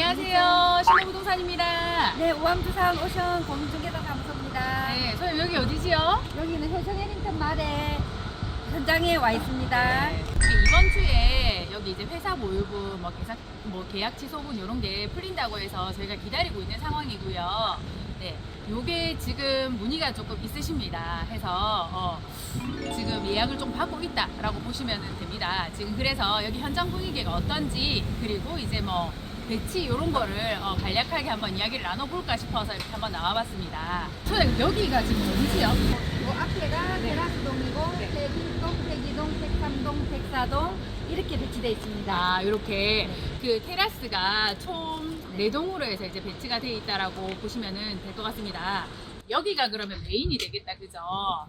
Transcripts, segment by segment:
안녕하세요. 신호부동산입니다. 네, 우암두산 오션 공중계단 사무소입니다. 네, 저희 여기 어디지요? 여기는 효성 해링턴 말에 현장에 와 있습니다. 네. 우리 이번 주에 여기 이제 회사 모의분, 뭐 계약, 뭐 계약 취소분 이런 게 풀린다고 해서 저희가 기다리고 있는 상황이고요. 네, 요게 지금 문의가 조금 있으십니다. 해서 어, 지금 예약을 좀 받고 있다라고 보시면 됩니다. 지금 그래서 여기 현장 분위기가 어떤지 그리고 이제 뭐 배치 이런 거를 어, 간략하게 한번 이야기를 나눠볼까 싶어서 이렇게 한번 나와봤습니다. 소장님 여기가 지금 어디지요? 이 앞에가 네. 테라스동이고 네. 제1동, 제2동, 제3동, 제4동 이렇게 배치되어 있습니다. 아, 이렇게 그 테라스가 총 네 동으로 해서 이제 배치가 돼 있다라고 보시면 될것 같습니다. 여기가 그러면 메인이 되겠다, 그죠?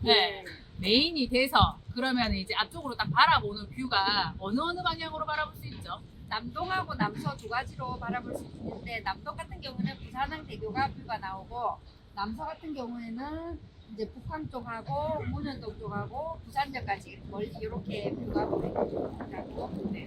네. 메인이 돼서 그러면 이제 앞쪽으로 딱 바라보는 뷰가 어느 어느 방향으로 바라볼 수 있죠? 남동하고 남서 두 가지로 바라볼 수 있는데 남동 같은 경우는 부산항 대교가 뷰가 나오고 남서 같은 경우에는 이제 북한 쪽하고 문현동 쪽하고 부산역까지 멀리 이렇게 뷰가 보이고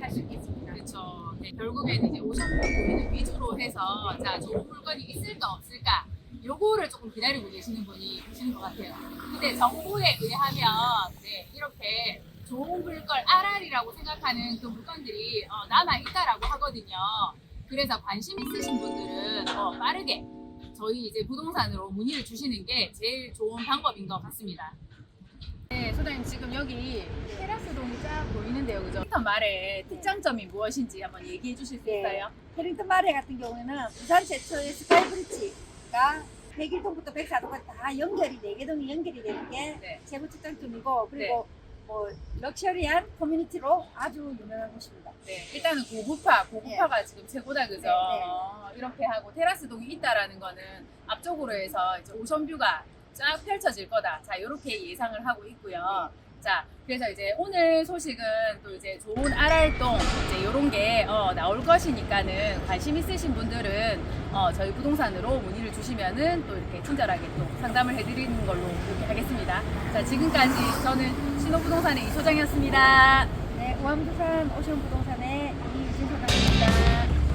할수 있겠습니다. 그렇죠. 네, 결국에는 이제 오션뷰 보이는 위주로 해서 자 좋은 물건이 있을까 없을까 요거를 조금 기다리고 계시는 분이 계시는 것 같아요. 근데 정보에 의하면 네, 이렇게 좋은 물건 RR이라고 생각하는 그 물건들이 어, 남아 있다라고 하거든요. 그래서 관심 있으신 분들은 어, 빠르게 저희 이제 부동산으로 문의를 주시는 게 제일 좋은 방법인 것 같습니다. 네, 소장님 지금 여기 테라스 동이 쫙 보이는데요, 그죠? 일단 말의 특장점이 무엇인지 한번 얘기해 주실 수 네. 있어요? 해링턴 마을회 같은 경우에는 부산 최초의 스카이브리지가 101동부터 104동까지 다 연결이 4개 동이 연결이 되는 게 네. 최고 특장점이고 그리고 뭐 럭셔리한 커뮤니티로 아주 유명한 곳입니다. 네, 일단은 고급화, 고급화가 지금 최고다, 그죠? 네, 네. 어, 이렇게 하고 테라스 동이 있다라는 거는 앞쪽으로 해서 이제 오션뷰가 쫙 펼쳐질 거다. 자, 이렇게 예상을 하고 있고요. 자, 그래서 이제 오늘 소식은 또 이제 좋은 RR동 이제 이런 게 어, 나올 것이니까는 관심 있으신 분들은 어, 저희 부동산으로 문의를 주시면은 또 이렇게 친절하게 또 상담을 해드리는 걸로 이렇게 하겠습니다. 자, 지금까지 저는 신호부동산의 이소장이었습니다. 네, 우암부산 오션부동산의 이유진 소장입니다.